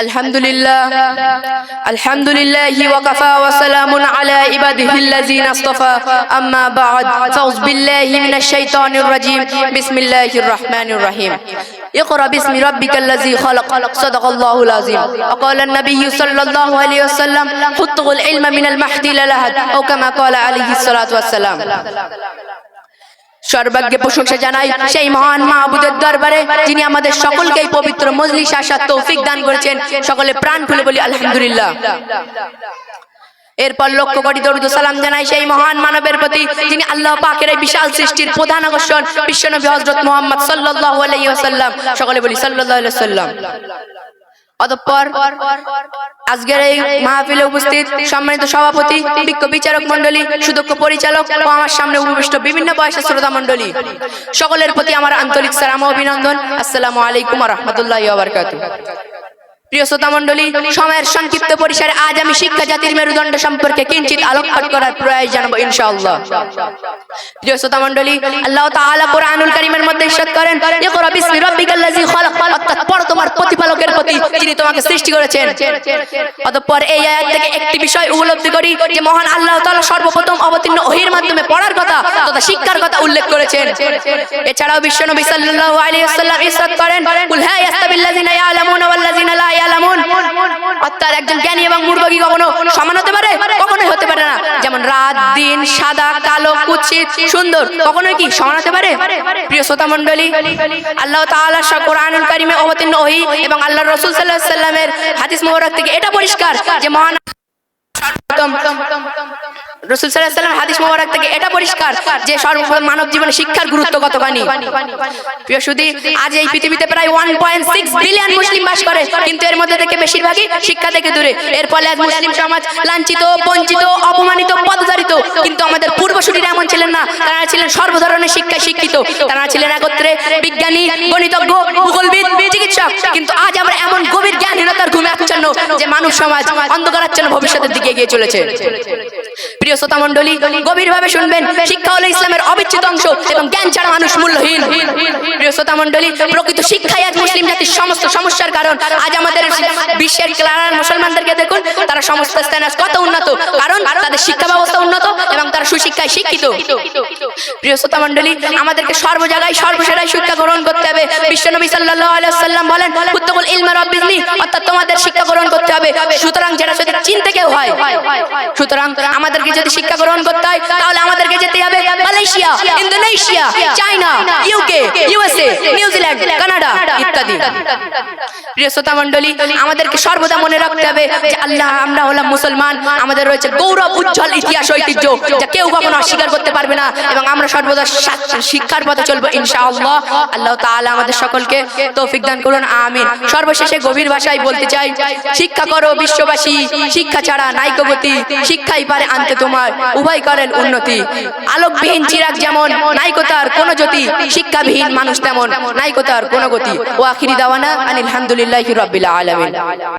الحمد لله الحمد لله وكفى وسلام على عباده الذين اصطفى. أما بعد فأعوذ بالله من الشيطان الرجيم. بسم الله الرحمن الرحيم. اقرأ باسم ربك الذي خلق. صدق الله العظيم. وقال النبي صلى الله عليه وسلم حطوا العلم من المحد إلى أو كما قال عليه الصلاة والسلام. সর্বাগ্যে প্রশংসা জানাই সেই মহান মাহবুদের দরবারে, যিনি আমাদের সকলকে পবিত্র মজলিস আসার তৌফিক দান করেছেন। সকলে প্রাণ খুলে বলি, আলহামদুলিল্লাহ। এরপর লক্ষ কোটি দরুদ সালাম জানাই সেই মহান মানবের প্রতি, যিনি আল্লাহ পাকের এই বিশাল সৃষ্টির প্রধান আকর্ষণ, বিশ্বনবী হযরত মুহাম্মদ সাল্লাল্লাহু আলাইহি ওয়াসাল্লাম। সকলে বলি, সাল্লাল্লাহু আলাইহি ওয়াসাল্লাম। অতঃপর আজকের এই মাহফিলে উপস্থিত সম্মানিত সভাপতি, বিজ্ঞ বিচারক মন্ডলী সুদক্ষ পরিচালক ও আমার সামনে উপবিষ্ট বিভিন্ন বয়সের শ্রোতা মন্ডলী সকলের প্রতি আমার আন্তরিক সালাম অভিনন্দন। আলাইকুম রহমতুল্লাহ প্রিয় শ্রোতা মন্ডলী সময়ের সংক্ষিপ্ত পরিসরে আজ আমি শিক্ষা জাতির মেরুদণ্ড সম্পর্কে কিঞ্চিত আলোকপাত করার প্রয়াস জানাব ইনশাআল্লাহ। প্রিয় শ্রোতা মন্ডলী আল্লাহ তাআলা কোরআনুল কারীমের মধ্যে ইরশাদ করেন, ইকরা বিসমি রাব্বিকাল্লাযী খালাক, অর্থাৎ তোমার প্রতিপালকের প্রতি যিনি তোমাকে সৃষ্টি করেছেন। অতঃপর এই আয়াত থেকে একটি বিষয় উপলব্ধি করি যে মহান আল্লাহ তাআলা সর্বপ্রথম অবতীর্ণ ওহীর মাধ্যমে পড়ার কথা তথা শিক্ষার কথা উল্লেখ করেছেন। এছাড়াও বিশ্বনবী সাল্লাল্লাহু আলাইহি ওয়াসাল্লাম ইরশাদ করেন, কুল হা ইয়াস্তাবিল্লাযিনা ইয়ালামুনা ওয়াল্লাযিনা লা ইয়ালামুন? অর্থাৎ একজন জ্ঞানী এবং মূর্খ কি কখনো সমান হতে পারে? না যেমন রাত, দিন, সাদা, কালো, কুচিত, সুন্দর, কখনোই কি সমানাতে পারে প্রিয় শ্রোতা মণ্ডলী, আল্লাহ তাআলা কোরআনুল কারীমে অবতীর্ণ হই এবং আল্লাহ রসুল সাল্লাল্লাহু সাল্লামের হাদিস মোবারক থেকে এটা পরিষ্কার যে মহান রসুল সাল্লাহ সাল্লাম হাদিস মোবারক থেকে এটা পরিষ্কার যে সর্বপ্রথম মানব জীবনে শিক্ষার গুরুত্ব কতখানি? প্রিয় আজ এই পৃথিবীতে প্রায় one point six billion Muslim বাস করে, কিন্তু এর মধ্যে থেকে বেশিরভাগই শিক্ষা থেকে দূরে। এর ফলে আজ মুসলিম সমাজ লাঞ্ছিত, বঞ্চিত, অপমানিত, পদচারিত। কিন্তু আমাদের পূর্বসূরীরা এমন ছিলেন না। তারা ছিলেন সর্বধরনের শিক্ষায় শিক্ষিত। তারা ছিলেন একত্রে বিজ্ঞানী, গণিতজ্ঞ ভূগোলবিদ চিকিৎসক। কিন্তু আজ আমরা এমন গভীর জ্ঞানহীনতার ঘুমে আচ্ছন্ন যে মানব সমাজ অন্ধকারাচ্ছন্ন ভবিষ্যতের দিকে এগিয়ে চলেছে। প্রিয় শ্রোতা মন্ডলী গভীরভাবে শুনবেন শিক্ষা হলো ইসলামের অবিচ্ছেদ অংশ এবং জ্ঞান ছাড়া মানুষ মূল্যহীন। প্রিয় শ্রোতা মন্ডলী প্রকৃত শিক্ষাই আজ মুসলিম জাতির সমস্ত সমস্যার কারণ। আজ আমাদের বিশ্বের মুসলমানদেরকে দেখুন তারা সমস্ত স্থানে কত উন্নত? কারণ তাদের শিক্ষা ব্যবস্থা উন্নত এবং তারা সুশিক্ষায় শিক্ষিত। প্রিয় শ্রোতা মন্ডলী আমাদেরকে সর্ব জায়গায় সর্বসেরাই শিক্ষা গ্রহণ করতে হবে। বিশ্বনবী সাল্লাল্লাহু আলাইহি সাল্লাম বলেন, উত্তমুল ইলমা রাব্বিজনি অর্থাৎ তোমাদের শিক্ষা গ্রহণ করতে হবে। সুতরাং যেটা যদি চিন্তা কেউ হয়। সুতরাং আমাদেরকে যদি শিক্ষা গ্রহণ করতে হয়, তাহলে Malaysia Indonesia China UK USA New Zealand Canada ইত্যাদি। প্রিয় শ্রোতা মণ্ডলী, আমাদেরকে সর্বদা মনে রাখতে হবে যে আল্লাহ, আমরা হলাম মুসলমান। আমাদের রয়েছে গৌরব, উজ্জ্বল ইতিহাস, ঐতিহ্য যা কেউ কখনো অস্বীকার করতে পারবে না এবং আমরা সর্বদা শিক্ষার পথে চলবো, ইনশাআল্লাহ। আল্লাহ তাআলা আমাদের সকলকে তৌফিক দান করুন, আমিন। সর্বশেষে গভীর ভাষায় বলতে চাই, শিক্ষা করো বিশ্ববাসী, শিক্ষা ছাড়া গতি শিক্ষাই পারে আনতে তোমার, উভয় করেন উন্নতি। আলোকবিহীন চিরাগ যেমন, নাইকতার কোন জ্যোতি, শিক্ষাবিহীন মানুষ তেমন, নাইকতার কোন গতি। ও আখিরি দাওয়ানা আনিল হামদুলিল্লাহি রবিল্লা আলামিন।